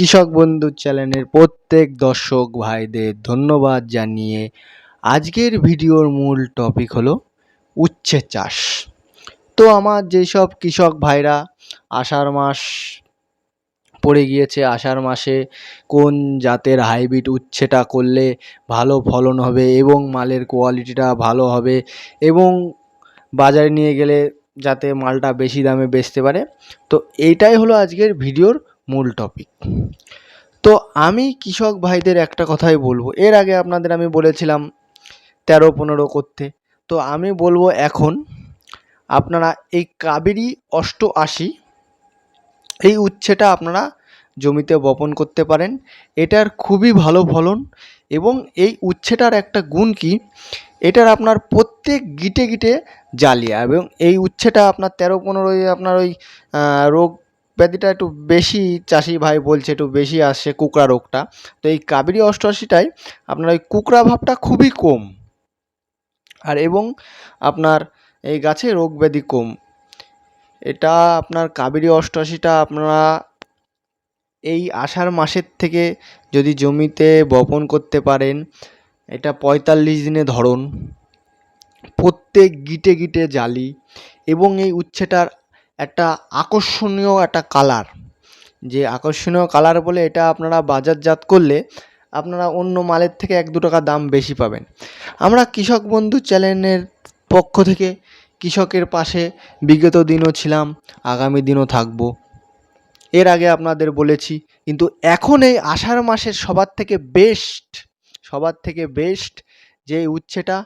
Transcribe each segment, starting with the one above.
কৃষক বন্ধু চ্যানেলের প্রত্যেক দর্শক ভাইদের ধন্যবাদ জানিয়ে আজকের ভিডিওর মূল টপিক হলো উচ্ছে চাষ। তো আমার যেসব কৃষক ভাইরা আষাঢ় মাস পড়ে গিয়েছে, আষাঢ় মাসে কোন জাতের হাইব্রিড উচ্ছেটা করলে ভালো ফলন হবে এবং মালের কোয়ালিটিটা ভালো হবে এবং বাজারে নিয়ে গেলে যাতে মালটা বেশি দামে বেচতে পারে? তো এইটাই হলো আজকের ভিডিওর মূল টপিক তো আমি কৃষক ভাইদের একটা কথাই বলব। এর আগে আপনাদের আমি বলেছিলাম তেরো পনেরো করতে। তো আমি বলব এখন আপনারা এই কাবেরি অষ্টআশি, এই উচ্ছেটা আপনারা জমিতে বপন করতে পারেন। এটার খুবই ভালো ফলন এবং এই উচ্ছেটার একটা গুণ কি? এটার আপনার প্রত্যেক গিটে গিটে জালিয়া এবং এই উচ্ছেটা আপনার তেরো পনেরোই আপনার ওই রোগ ব্যাধিটা একটু বেশি চাষি ভাই বলছে, একটু বেশি আসছে কুকড়া রোগটা। তো এই কাবেরি অষ্টআশিটায় আপনার ওই কুকড়া ভাবটা খুবই কম। আর এবং আপনার এই গাছে রোগ ব্যাধি কম। এটা আপনার কাবেরি অষ্টআশিটা আপনারা এই আষাঢ় মাসের থেকে যদি জমিতে বপন করতে পারেন, এটা পঁয়তাল্লিশ দিনে ধরন। প্রত্যেক গিটে গিটে জালি এবং এই উচ্ছেটার একটা আকর্ষণীয় একটা কালার যে আকর্ষণীয় কালার বলে এটা আপনারা বাজারজাত করলে আপনারা অন্য মালের থেকে এক দু টাকা দাম বেশি পাবেন। আমরা কৃষক বন্ধু চ্যানেলের পক্ষ থেকে কৃষকের পাশে বিগত দিনও ছিলাম, আগামী দিনও থাকব। এর আগে আপনাদের বলেছি, কিন্তু এখন এই আষাঢ় মাসের সবার থেকে বেস্ট সবার থেকে বেস্ট যে উচ্ছেটা,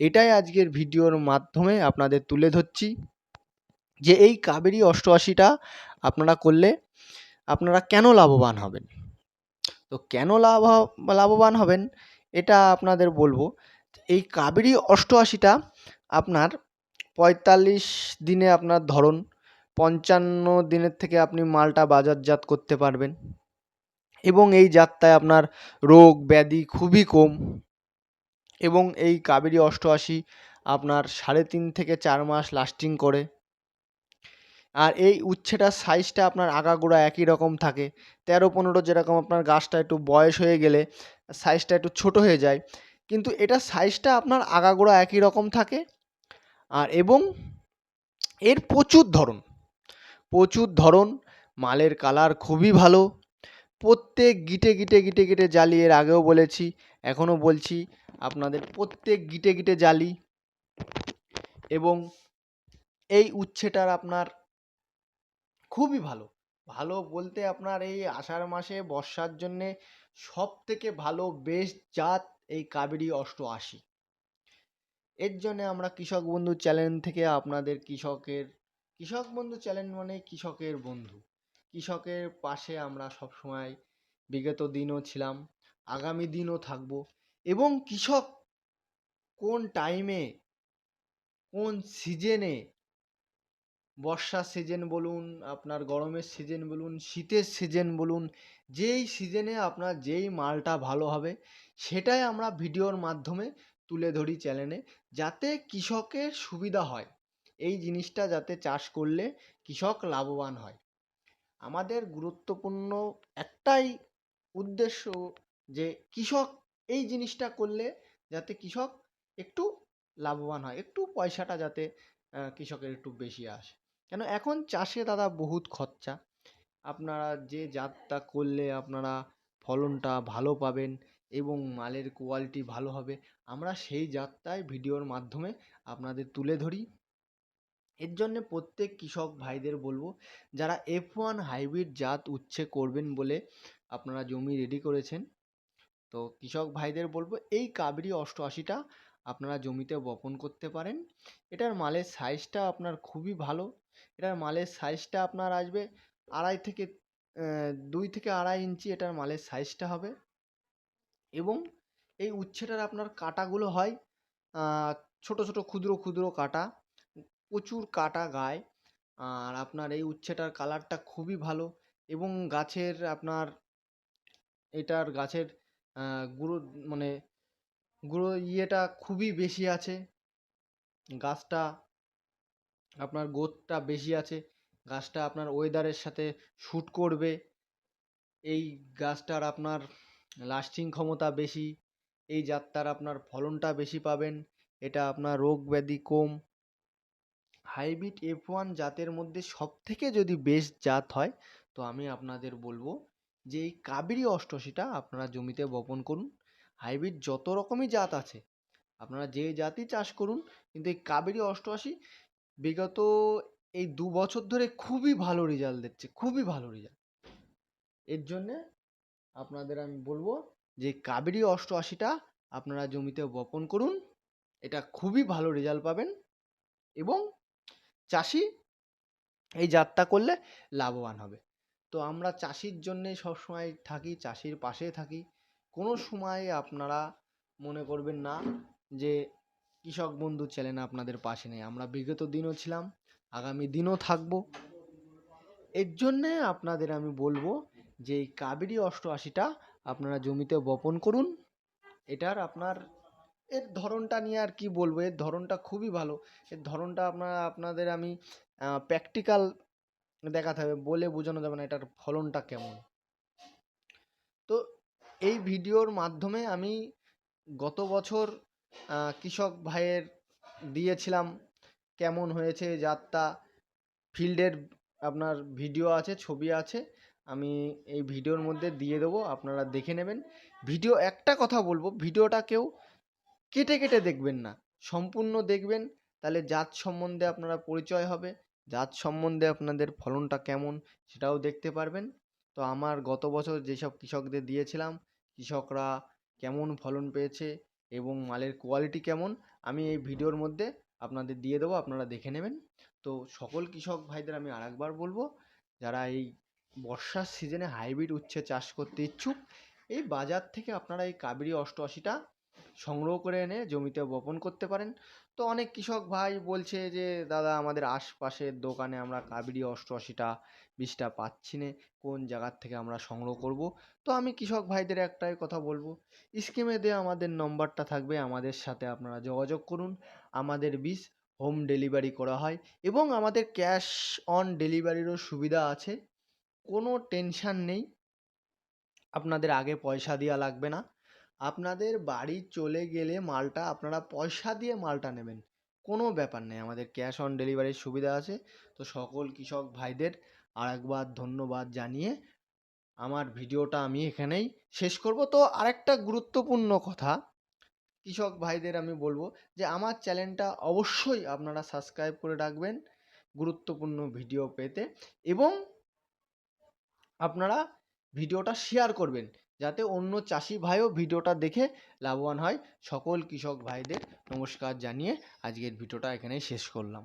এটাই আজকের ভিডিওর মাধ্যমে আপনাদের তুলে ধরছি। যে এই কাবেরি অষ্টআশিটা আপনারা করলে আপনারা কেন লাভবান হবেন? তো কেন লাভ লাভবান হবেন এটা আপনাদের বলব। এই কাবেরি অষ্টআশিটা আপনার পঁয়তাল্লিশ দিনে আপনার ধরন পঞ্চান্ন দিনের থেকে আপনি মালটা বাজারজাত করতে পারবেন এবং এই যাত্রায় আপনার রোগ ব্যাধি খুবই কম এবং এই কাবেরি অষ্টআশি আপনার সাড়ে তিন থেকে চার মাস লাস্টিং করে। আর এই উচ্ছেটার সাইজটা আপনার আগাগোড়া একই রকম থাকে। তেরো পনেরো যেরকম আপনার গাছটা একটু বয়স হয়ে গেলে সাইজটা একটু ছোট হয়ে যায়, কিন্তু এটা সাইজটা আপনার আগাগোড়া একই রকম থাকে। আর এবং এর প্রচুর ধরন প্রচুর ধরন, মালের কালার খুবই ভালো। প্রত্যেক গিটে গিটে গিটে গিটে জালি, এর আগেও বলেছি, এখনও বলছি, আপনাদের প্রত্যেক গিটে গিটে জালি। এবং এই উচ্ছেটার আপনার খুবই ভালো। ভালো বলতে আপনার এই আষাঢ় মাসে বর্ষার জন্যে সব থেকে ভালো বেস্ট জাত এই কাবেরি অষ্টআশি এর জন্যে আমরা কৃষক বন্ধু চ্যানেল থেকে আপনাদের কৃষকের, কৃষক বন্ধু চ্যানেল মানে কৃষকের বন্ধু। কৃষকের পাশে আমরা সবসময় বিগত দিনও ছিলাম, আগামী দিনও থাকব এবং কৃষক কোন টাইমে কোন সিজনে বর্ষার সিজন বলুন, আপনার গরমের সিজন বলুন, শীতের সিজন বলুন, যেই সিজনে আপনার যেই মালটা ভালো হবে, সেটাই আমরা ভিডিওর মাধ্যমে তুলে ধরি চ্যানেলে যাতে কৃষকের সুবিধা হয়। এই জিনিসটা যাতে চাষ করলে কৃষক লাভবান হয়। আমাদের গুরুত্বপূর্ণ একটাই উদ্দেশ্য যে কৃষক এই জিনিসটা করলে যাতে কৃষক একটু লাভবান হয়, একটু পয়সাটা যাতে কৃষকের একটু বেশি আসে। কেন এখন চাষে দাদা বহুত খরচা। আপনারা যে জাতটা করলে আপনারা ফলনটা ভালো পাবেন এবং মালের কোয়ালিটি ভালো হবে, আমরা সেই জাতটাই ভিডিওর মাধ্যমে আপনাদের তুলে ধরি। এর জন্যে প্রত্যেক কৃষক ভাইদের বলব, যারা এফ ওয়ান হাইব্রিড জাত উচ্ছে করবেন বলে আপনারা জমি রেডি করেছেন, তো কৃষক ভাইদের বলব, এই কাবেরি অষ্টআশিটা আপনারা জমিতে বপন করতে পারেন। এটার মালের সাইজটা আপনার খুবই ভালো। এটার মালের সাইজটা আপনার আসবে আড়াই থেকে দুই থেকে আড়াই ইঞ্চি এটার মালের সাইজটা হবে। এবং এই উচ্ছেটার আপনার কাঁটাগুলো হয় ছোটো ছোটো ক্ষুদ্র ক্ষুদ্র কাঁটা, প্রচুর কাটা গায়ে। আর আপনার এই উচ্ছেটার কালারটা খুবই ভালো এবং গাছের আপনার, এটার গাছের গুঁড়ো মানে গুঁড়ো ইয়েটা খুবই বেশি আছে। গাছটা আপনার গ্রোথটা বেশি আছে। গাছটা আপনার ওয়েদারের সাথে শ্যুট করবে। এই গাছটার আপনার লাস্টিং ক্ষমতা বেশি। এই জাতটার আপনার ফলনটা বেশি পাবেন। এটা আপনার রোগ ব্যাধি কম। হাইব্রিড এফ ওয়ান জাতের মধ্যে সব থেকে যদি বেস্ট জাত হয়, তো আমি আপনাদের বলব যে এই কাবেরী অষ্টআশিটা আপনারা জমিতে বপন করুন। হাইব্রিড যত রকমই জাত আছে, আপনারা যে জাতই চাষ করুন, কিন্তু এই কাবেরী অষ্টআশি বিগত এই দু বছর ধরে খুবই ভালো রেজাল্ট দিচ্ছে, খুবই ভালো রেজাল্ট এর জন্যে আপনাদের আমি বলব যে কাবেরী অষ্টআশিটা আপনারা জমিতে বপন করুন, এটা খুবই ভালো রেজাল্ট পাবেন এবং চাষি এই জাতটা করলে লাভবান হবে। তো আমরা চাষির জন্যে সবসময় থাকি, চাষির পাশে থাকি কোনো সময় আপনারা মনে করবেন না যে কৃষক বন্ধু চ্যানেল আপনাদের পাশে নেই। আমরা বিগত দিনও ছিলাম, আগামী দিনও থাকব। এর জন্যে আপনাদের আমি বলব যে এই কাবেরী অষ্টআশিটা আপনারা জমিতে বপন করুন। এটার আপনার, এর ধরনটা নিয়ে আর কি বলব, এর ধরনটা খুবই ভালো। এর ধরনটা আপনারা, আপনাদের আমি প্র্যাকটিক্যাল দেখাতে হবে, বলে বোঝানো যাবে না এটার ফলনটা কেমন। এই ভিডিওর মাধ্যমে আমি গত বছর কৃষক ভাইয়ের দিয়েছিলাম কেমন হয়েছে জাতটা ফিল্ডের আপনার ভিডিও আছে, ছবি আছে, আমি এই ভিডিওর মধ্যে দিয়ে দেবো, আপনারা দেখে নেবেন। ভিডিও একটা কথা বলব, ভিডিওটা কেউ কেটে কেটে দেখবেন না, সম্পূর্ণ দেখবেন, তাহলে জাত সম্বন্ধে আপনারা পরিচয় হবে, জাত সম্বন্ধে আপনাদের ফলনটা কেমন সেটাও দেখতে পারবেন। তো আমার গত বছর যেসব কৃষকদের দিয়েছিলাম, কৃষকরা কেমন ফলন পেয়েছে এবং মালের কোয়ালিটি কেমন, আমি এই ভিডিওর মধ্যে আপনাদের দিয়ে দেবো, আপনারা দেখে নেবেন। তো সকল কৃষক ভাইদের আমি আরেকবার বলব, যারা এই বর্ষার সিজনে হাইব্রিড উচ্ছে চাষ করতে ইচ্ছুক, এই বাজার থেকে আপনারা এই কাবেরী অষ্টআশিটা সংগ্রহ করে এনে জমিতে বপন করতে পারেন। তো অনেক কৃষক ভাই বলছে যে, দাদা, আমাদের আশপাশের দোকানে আমরা কাবেরী অষ্টআশিটা, বীজটা পাচ্ছি না। কোন জায়গার থেকে আমরা সংগ্রহ করব? তো আমি কৃষক ভাইদের একটাই কথা বলব, স্কিমে দেওয়া আমাদের নম্বরটা থাকবে। আমাদের সাথে আপনারা যোগাযোগ করুন। আমাদের বীজ হোম ডেলিভারি করা হয় এবং আমাদের ক্যাশ অন ডেলিভারিরও সুবিধা আছে। কোনো টেনশান নেই। আপনাদের আগে পয়সা দেওয়া লাগবে না। আপনাদের বাড়ি চলে গেলে মালটা আপনারা পয়সা দিয়ে মালটা নেবেন। কোনো ব্যাপার নেই, আমাদের ক্যাশ অন ডেলিভারির সুবিধা আছে। তো সকল কৃষক ভাইদের আরেকবার ধন্যবাদ জানিয়ে আমার ভিডিওটা আমি এখানেই শেষ করব। তো আরেকটা গুরুত্বপূর্ণ কথা, কৃষক ভাইদের আমি বলব যে আমার চ্যানেলটা অবশ্যই আপনারা সাবস্ক্রাইব করে রাখবেন গুরুত্বপূর্ণ ভিডিও পেতে এবং আপনারা ভিডিওটা শেয়ার করবেন। যাতে অন্য চাষি ভাইও ভিডিওটা দেখে লাভবান হয়। সকল কৃষক ভাইদের নমস্কার জানিয়ে আজকের ভিডিওটা এখানেই শেষ করলাম।